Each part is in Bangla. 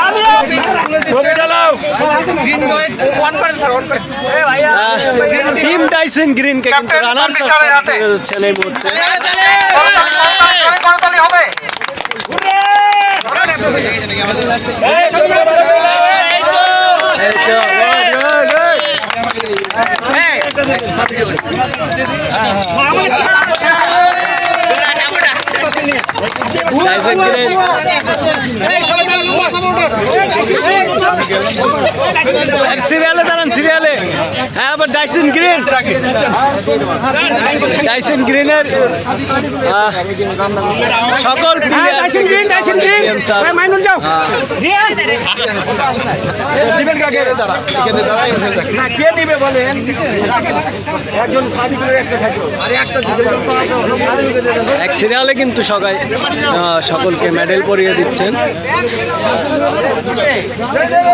আচ্ছা ছবি গ্রিন টিম টাইসন কিন্তু রানার। যাচ্ছেন এই মুহূর্তে হবে Let's go. সিরিয়ালে দাঁড়ান সিরিয়ালে। হ্যাঁ আবার ডাইসিন গ্রিন ডাইসিন গ্রিনের সকল হ্যাঁ ডাইসন গ্রিন ডাইসন গ্রিন হ্যাঁ মাইনুল যাও। কে বলেন? একজন পারব এক সিরিয়ালে কিন্তু সবাই সকলকে মেডেল পরিয়ে দিচ্ছেন।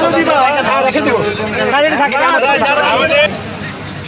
ছবি তো। স্যার, এটা থাক।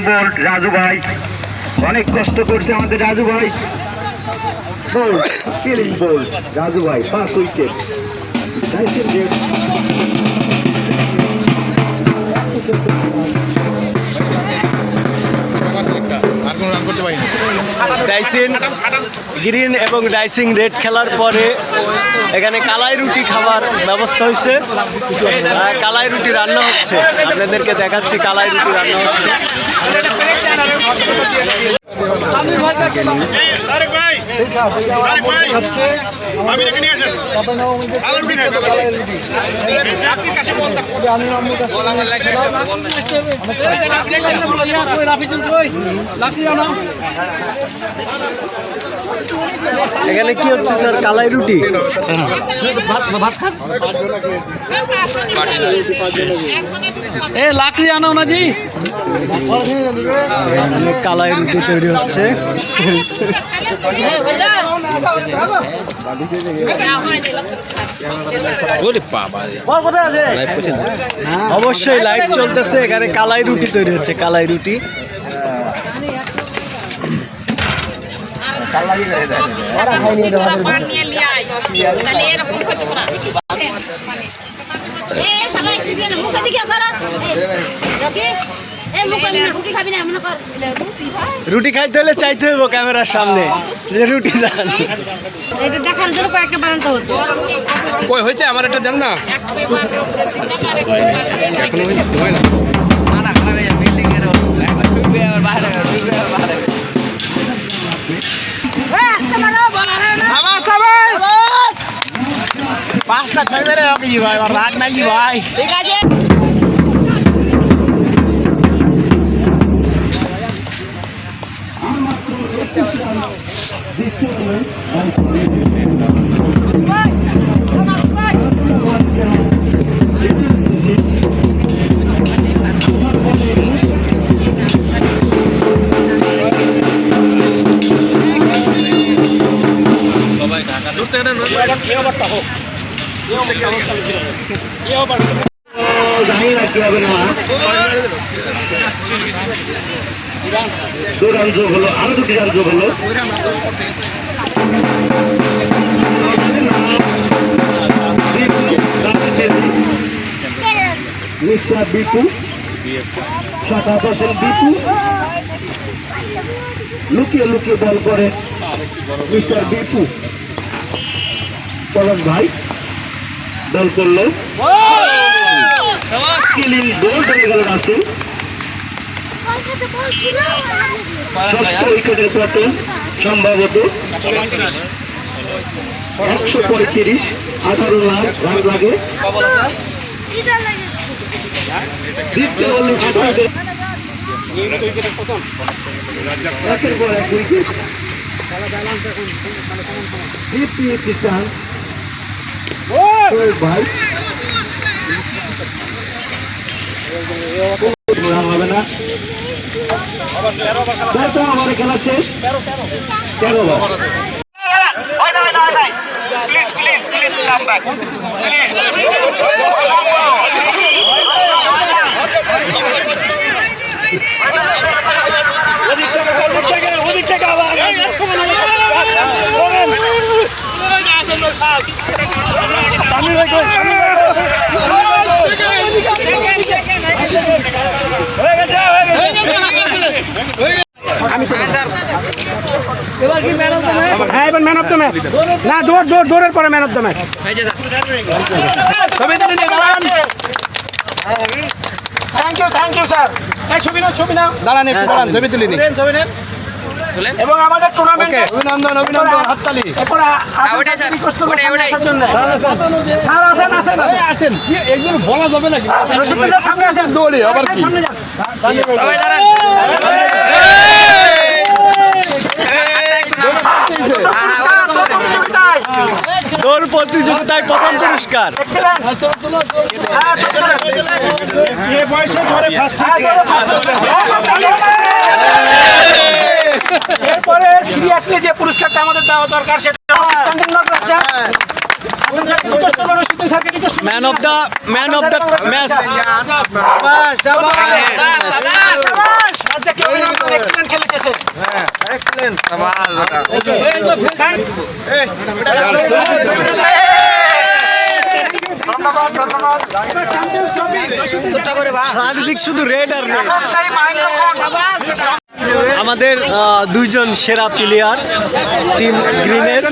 বোল্ড রাজু ভাই অনেক কষ্ট করছে আমাদের রাজু ভাই বোল্ড রাজু ভাই পাঁচ উইকেট ডাইসিন গ্রিন এবং ডাইসিং রেড খেলার পরে এখানে কালাই রুটি খাবার ব্যবস্থা হয়েছে। কালাই রুটি রান্না হচ্ছে। আপনাদেরকে দেখাচ্ছি কালাই রুটি রান্না হচ্ছে। এখানে কি হচ্ছে স্যার? কালাই রুটি? এ লাকড়ি আনো না জি কালাই রুটি তৈরি হচ্ছে। অবশ্যই লাইভ চলতেছে এখানে কালাই রুটি তৈরি হচ্ছে কালাই রুটি। রুটি খাবি না কর। রুটি ভাই রুটি খাইতে হলে চাইতে হইব ক্যামেরার সামনে। যে রুটি দেন। এটা দেখার জন্য কয়েকটা বানাতে হতো কই হয়েছে? আমার একটা দেন না। পাঁচটা রাত ই ভাই রাত নাই ভাই ঠিক আছে দূর থেকে নয় ম্যাডাম কেউ আবার তাহো রান যোগ হলো আরও দুটি রান যোগ হলো মিস্টার বিপু শাখা বসেন বিপু লুকিয়ে লুকিয়ে বল করে মিস্টার বিপু পলক ভাই বল করল। কিলিং গোল হয়ে গেল রাসেল উইকেটের পতন সম্ভবত একশো পঁয়ত্রিশ আঠারো রান রান লাগে। দ্বিতীয় একের পর এক উইকেট। ভাই হবে না আমার খেলা শেষ তেরো ওদিক থেকে এবার কি ম্যান অফ দ্য ম্যাচ হ্যাঁ এবার ম্যান অফ দ্য ম্যাচ না দৌড় দৌড় দৌড়ের পরে man of the match thank you thank you sir ছবি নাও ছবি নাও। দাঁড়ান একটু দাঁড়ান ছবি তুলে ছবি নেন। এবং আমাদের টুর্নামেন্ট অভিনন্দন অভিনন্দন হাততালি। এরপর ওটাই স্যার। ওটাই স্যার আসেন আসেন আসেন একজন বলা যাবে নাকি রসিকদার সামনে আসেন। দৌড়ে আবার কি? সবাই দাঁড়ান। দৌড় প্রতিযোগিতায় প্রথম পুরস্কার। এরপরে সিরিয়াসলি যে পুরস্কারটা আমাদের দেওয়া দরকার সেটা man of the man of the match চারিদিক শুধু রেড আর রেড আমাদের দুইজন সেরা প্লেয়ার টিম গ্রিনের